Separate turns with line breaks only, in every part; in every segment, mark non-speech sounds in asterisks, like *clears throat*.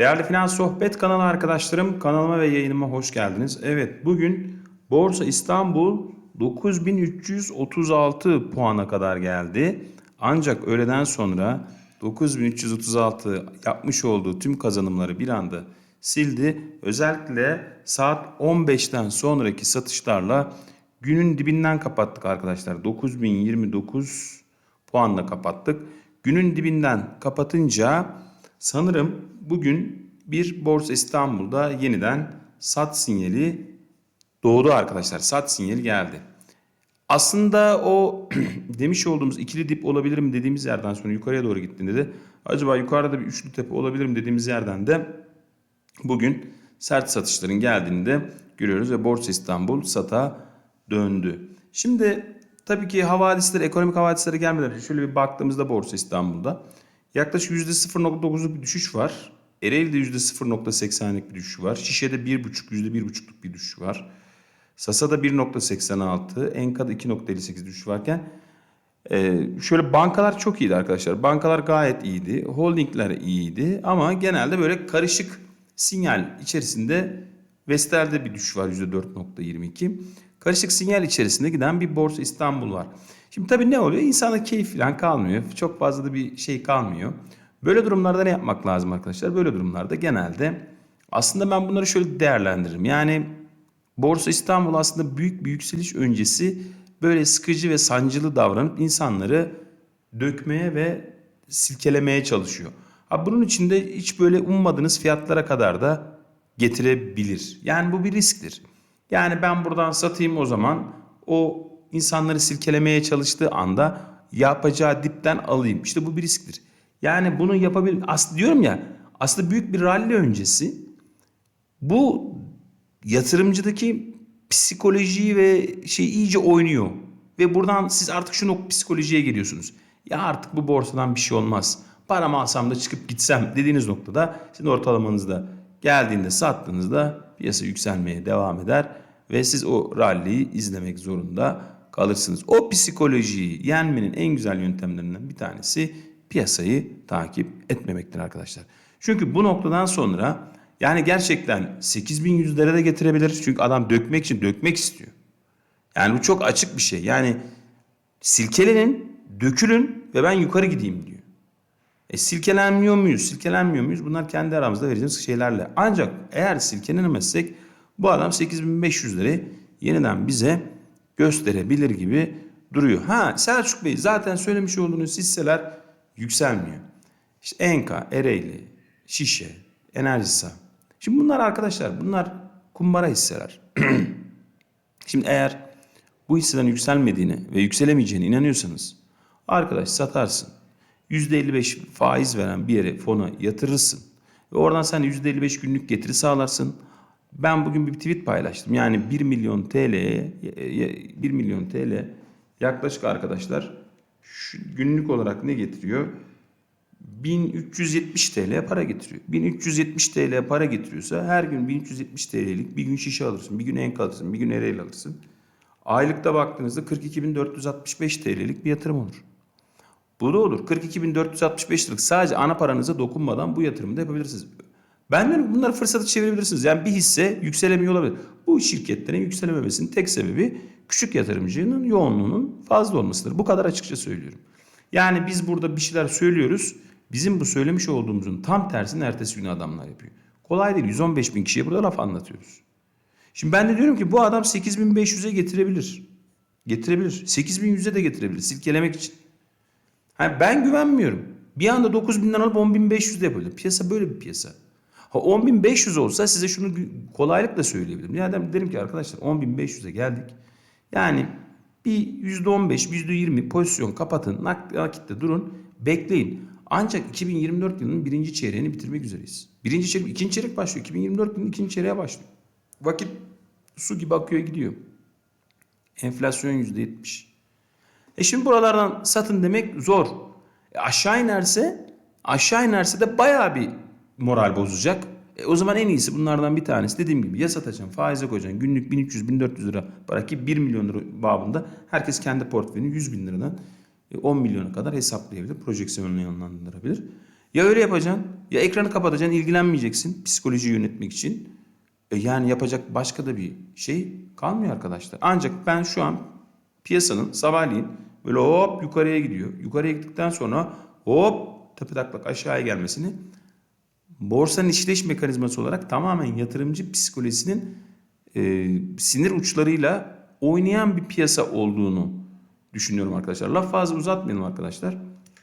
Değerli Finans Sohbet kanalı arkadaşlarım kanalıma ve yayınıma hoş geldiniz. Evet bugün Borsa İstanbul 9336 puana kadar geldi. Ancak öğleden sonra 9336 yapmış olduğu tüm kazanımları bir anda sildi. Özellikle saat 15'ten sonraki satışlarla günün dibinden kapattık arkadaşlar. 9029 puanla kapattık. Günün dibinden kapatınca sanırım bugün bir Borsa İstanbul'da yeniden sat sinyali doğdu arkadaşlar. Sat sinyali geldi. Aslında o *clears throat* demiş olduğumuz ikili dip olabilir mi dediğimiz yerden sonra yukarıya doğru gittiğinde de acaba yukarıda bir üçlü tepe olabilir mi dediğimiz yerden de bugün sert satışların geldiğini de görüyoruz ve Borsa İstanbul sata döndü. Şimdi tabii ki havadisleri, ekonomik havadislere gelmeden şöyle bir baktığımızda Borsa İstanbul'da yaklaşık %0.9'luk bir düşüş var. Ereğli'de %0.80'lik bir düşüş var. Şişe'de 1.5, %1.5'luk bir düşüş var. Sasa'da 1.86, Enka'da 2.58 düşüş varken e, şöyle bankalar çok iyiydi arkadaşlar. Bankalar gayet iyiydi. Holdingler iyiydi ama genelde böyle karışık sinyal içerisinde Vestel'de bir düşüş var %4.22. Karışık sinyal içerisinde giden bir Borsa İstanbul var. Şimdi tabii ne oluyor? İnsana keyif falan kalmıyor. Çok fazla da bir şey kalmıyor. Böyle durumlarda ne yapmak lazım arkadaşlar? Böyle durumlarda genelde aslında ben bunları şöyle değerlendiririm. Yani Borsa İstanbul aslında büyük bir yükseliş öncesi böyle sıkıcı ve sancılı davranıp insanları dökmeye ve silkelemeye çalışıyor. Ha bunun içinde hiç böyle ummadığınız fiyatlara kadar da getirebilir. Yani bu bir risktir. Yani ben buradan satayım o zaman o insanları silkelemeye çalıştığı anda yapacağı dipten alayım. İşte bu bir risktir. Yani bunu yapabilir. Aslında diyorum ya aslında büyük bir rally öncesi bu yatırımcıdaki psikolojiyi ve şey iyice oynuyor. Ve buradan siz artık şunu psikolojiye geliyorsunuz. Ya artık bu borsadan bir şey olmaz. Paramı alsam da çıkıp gitsem dediğiniz noktada sizin ortalamanızda geldiğinde sattığınızda piyasa yükselmeye devam eder ve siz o rally'yi izlemek zorunda kalırsınız. O psikolojiyi yenmenin en güzel yöntemlerinden bir tanesi piyasayı takip etmemektir arkadaşlar. Çünkü bu noktadan sonra yani gerçekten 8100'lere de getirebilir. Çünkü adam dökmek için dökmek istiyor. Yani bu çok açık bir şey. Yani silkelenin, dökülün ve ben yukarı gideyim diyor. E silkelenmiyor muyuz? Silkelenmiyor muyuz? Bunlar kendi aramızda vereceğimiz şeylerle. Ancak eğer silkelenemezsek bu adam 8500'leri yeniden bize gösterebilir gibi duruyor. Ha Selçuk Bey zaten söylemiş olduğunuz hisseler yükselmiyor. İşte Enka, Ereğli, Şişe, Enerjisa. Şimdi bunlar arkadaşlar bunlar kumbara hisseler. *clears throat* Şimdi eğer bu hisseden yükselmediğine ve yükselemeyeceğine inanıyorsanız arkadaş satarsın. %55 faiz veren bir yere fona yatırırsın. Ve oradan sen %55 günlük getiri sağlarsın. Ben bugün bir tweet paylaştım. Yani 1 milyon TL'ye 1 milyon TL yaklaşık arkadaşlar şu günlük olarak ne getiriyor? 1370 TL para getiriyor. 1370 TL para getiriyorsa her gün 1370 TL'lik bir gün şişe alırsın, bir gün enk alırsın, bir gün ereğli alırsın. Aylıkta baktığınızda 42.465 TL'lik bir yatırım olur. Bu da olur. 42.465 liralık sadece ana paranıza dokunmadan bu yatırımı da yapabilirsiniz. Ben diyorum bunları fırsatı çevirebilirsiniz. Yani bir hisse yükselemiyor olabilir. Bu şirketlerin yükselememesinin tek sebebi küçük yatırımcının yoğunluğunun fazla olmasıdır. Bu kadar açıkça söylüyorum. Yani biz burada bir şeyler söylüyoruz. Bizim bu söylemiş olduğumuzun tam tersini ertesi gün adamlar yapıyor. Kolay değil. 115 bin kişiye burada laf anlatıyoruz. Şimdi ben de diyorum ki bu adam 8500'e getirebilir. Getirebilir. 8100'e de getirebilir. Silkelemek için. Yani ben güvenmiyorum. Bir anda 9000'den alıp 10500'de yapabilir. Piyasa böyle bir piyasa. Ha 10500 olsa size şunu kolaylıkla söyleyebilirim. Yani derim ki arkadaşlar 10500'e geldik. Yani bir %15, %20 pozisyon kapatın. Nakitte durun. Bekleyin. Ancak 2024 yılının birinci çeyreğini bitirmek üzereyiz. Birinci çeyrek, ikinci çeyrek başlıyor. 2024 yılının ikinci çeyreğe başlıyor. Vakit su gibi akıyor gidiyor. Enflasyon %70. E şimdi buralardan satın demek zor. E aşağı inerse aşağı inerse de bayağı bir moral bozacak. E o zaman en iyisi bunlardan bir tanesi dediğim gibi ya satacaksın faize koyacaksın günlük 1300-1400 lira para ki 1 milyon lira babında herkes kendi portföyünü 100 bin liradan 10 milyona kadar hesaplayabilir. Projeksiyonunu yönlendirebilir. Ya öyle yapacaksın ya ekranı kapatacaksın ilgilenmeyeceksin psikoloji yönetmek için. E yani yapacak başka da bir şey kalmıyor arkadaşlar. Ancak ben şu an piyasanın sabahleyin böyle hop yukarıya gidiyor. Yukarıya gittikten sonra hop tepe taklak aşağıya gelmesini borsanın işleyiş mekanizması olarak tamamen yatırımcı psikolojisinin e, sinir uçlarıyla oynayan bir piyasa olduğunu düşünüyorum arkadaşlar. Laf fazla uzatmayalım arkadaşlar.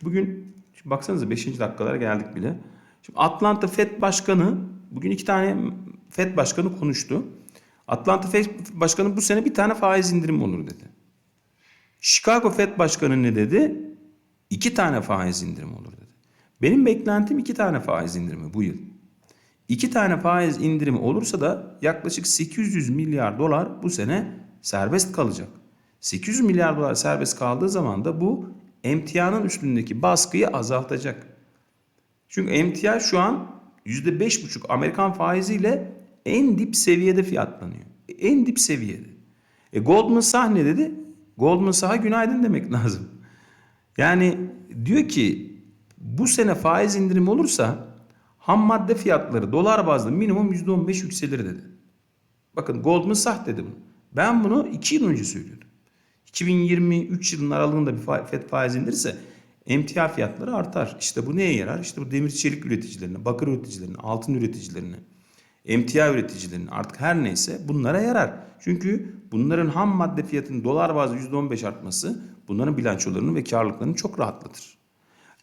Bugün şimdi baksanıza 5. dakikalara geldik bile. Şimdi Atlanta Fed Başkanı bugün iki tane Fed Başkanı konuştu. Atlanta Fed Başkanı bu sene bir tane faiz indirim olur dedi. Chicago Fed Başkanı ne dedi? İki tane faiz indirimi olur dedi. Benim beklentim iki tane faiz indirimi bu yıl. İki tane faiz indirimi olursa da yaklaşık 800 milyar dolar bu sene serbest kalacak. 800 milyar dolar serbest kaldığı zaman da bu emtianın üstündeki baskıyı azaltacak. Çünkü emtia şu an %5,5 Amerikan faiziyle en dip seviyede fiyatlanıyor. En dip seviyede. E Goldman Sachs ne dedi? Goldman Sachs'a günaydın demek *laughs* lazım. Yani diyor ki bu sene faiz indirim olursa ham madde fiyatları dolar bazlı minimum %15 yükselir dedi. Bakın Goldman Sachs dedi bunu. Ben bunu 2 yıl önce söylüyordum. 2023 yılının aralığında bir FED faiz indirirse emtia fiyatları artar. İşte bu neye yarar? İşte bu demir çelik üreticilerine, bakır üreticilerine, altın üreticilerine, emtia üreticilerine artık her neyse bunlara yarar. Çünkü bunların ham madde fiyatının dolar bazlı %15 artması bunların bilançolarını ve karlılıklarını çok rahatlatır.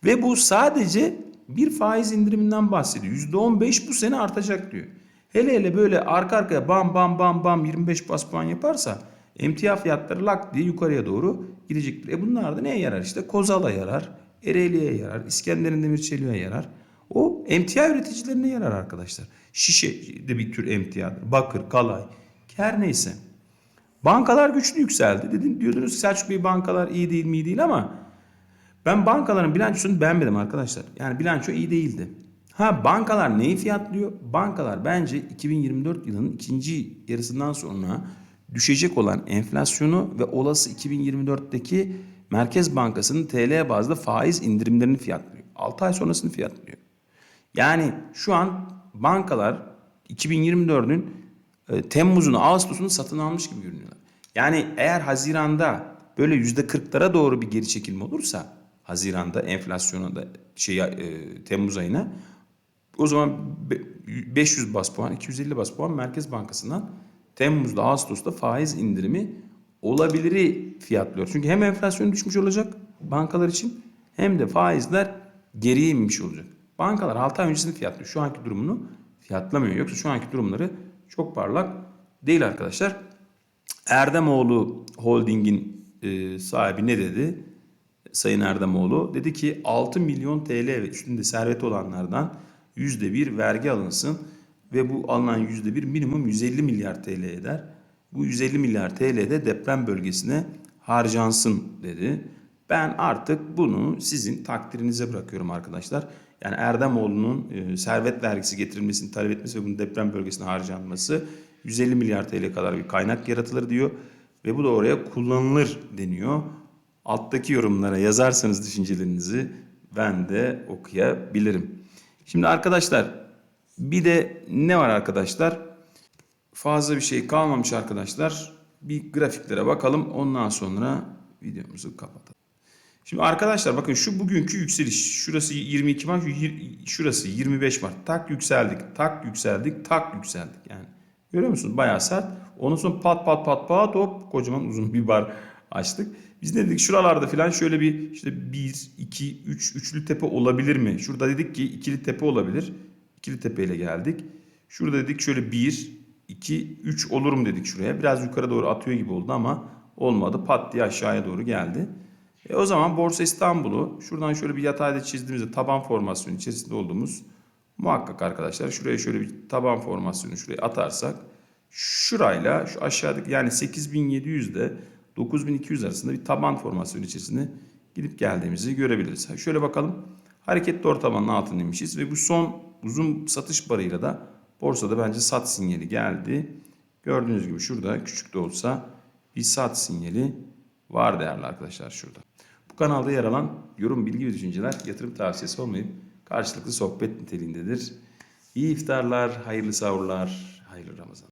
Ve bu sadece bir faiz indiriminden bahsediyor. %15 bu sene artacak diyor. Hele hele böyle arka arkaya bam bam bam bam 25 bas puan yaparsa emtia fiyatları lak diye yukarıya doğru gidecektir. E bunlar da neye yarar işte? Kozal'a yarar, Ereğli'ye yarar, İskender'in Demirçeli'ye yarar. O emtia üreticilerine yarar arkadaşlar. Şişe de bir tür emtiadır. Bakır, kalay, her neyse. Bankalar güçlü yükseldi. Dedin, diyordunuz Selçuk Bey bankalar iyi değil mi iyi değil ama ben bankaların bilançosunu beğenmedim arkadaşlar. Yani bilanço iyi değildi. Ha bankalar neyi fiyatlıyor? Bankalar bence 2024 yılının ikinci yarısından sonra düşecek olan enflasyonu ve olası 2024'teki Merkez Bankası'nın TL bazlı faiz indirimlerini fiyatlıyor. 6 ay sonrasını fiyatlıyor. Yani şu an bankalar 2024'ün e, Temmuz'unu, Ağustos'unu satın almış gibi görünüyorlar. Yani eğer Haziran'da böyle %40'lara doğru bir geri çekilme olursa Haziran'da enflasyona da şey e, Temmuz ayına o zaman be- 500 bas puan, 250 bas puan Merkez Bankası'ndan Temmuz'da, Ağustos'ta faiz indirimi olabiliri fiyatlıyor. Çünkü hem enflasyon düşmüş olacak bankalar için hem de faizler geriye inmiş olacak. Bankalar 6 ay öncesini fiyatlıyor. Şu anki durumunu fiyatlamıyor. Yoksa şu anki durumları çok parlak değil arkadaşlar. Erdemoğlu Holding'in e, sahibi ne dedi? Sayın Erdemoğlu dedi ki 6 milyon TL ve üstünde serveti olanlardan %1 vergi alınsın ve bu alınan %1 minimum 150 milyar TL eder. Bu 150 milyar TL de deprem bölgesine harcansın dedi. Ben artık bunu sizin takdirinize bırakıyorum arkadaşlar. Yani Erdemoğlu'nun e, servet vergisi getirilmesini talep etmesi ve bunun deprem bölgesine harcanması 150 milyar TL kadar bir kaynak yaratılır diyor. Ve bu da oraya kullanılır deniyor. Alttaki yorumlara yazarsanız düşüncelerinizi ben de okuyabilirim. Şimdi arkadaşlar bir de ne var arkadaşlar? Fazla bir şey kalmamış arkadaşlar. Bir grafiklere bakalım ondan sonra videomuzu kapatalım. Şimdi arkadaşlar bakın şu bugünkü yükseliş. Şurası 22 Mart, şurası 25 Mart. Tak yükseldik, tak yükseldik, tak yükseldik. Yani görüyor musunuz? Bayağı sert. Ondan sonra pat pat pat pat hop kocaman uzun bir bar açtık. Biz ne dedik? Şuralarda falan şöyle bir işte 1, 2, 3, üçlü tepe olabilir mi? Şurada dedik ki ikili tepe olabilir. İkili tepeyle geldik. Şurada dedik şöyle 1, 2, 3 olurum dedik şuraya. Biraz yukarı doğru atıyor gibi oldu ama olmadı. Pat diye aşağıya doğru geldi. E o zaman Borsa İstanbul'u şuradan şöyle bir yatayda çizdiğimizde taban formasyonu içerisinde olduğumuz muhakkak arkadaşlar şuraya şöyle bir taban formasyonu şuraya atarsak şurayla şu aşağıdaki yani 8700 ile 9200 arasında bir taban formasyonu içerisinde gidip geldiğimizi görebiliriz. Şöyle bakalım. Hareketli ortalamanın altındaymışız ve bu son uzun satış barıyla da borsada bence sat sinyali geldi. Gördüğünüz gibi şurada küçük de olsa bir sat sinyali var değerli arkadaşlar şurada. Bu kanalda yer alan yorum, bilgi ve düşünceler yatırım tavsiyesi olmayıp karşılıklı sohbet niteliğindedir. İyi iftarlar, hayırlı sahurlar, hayırlı Ramazan.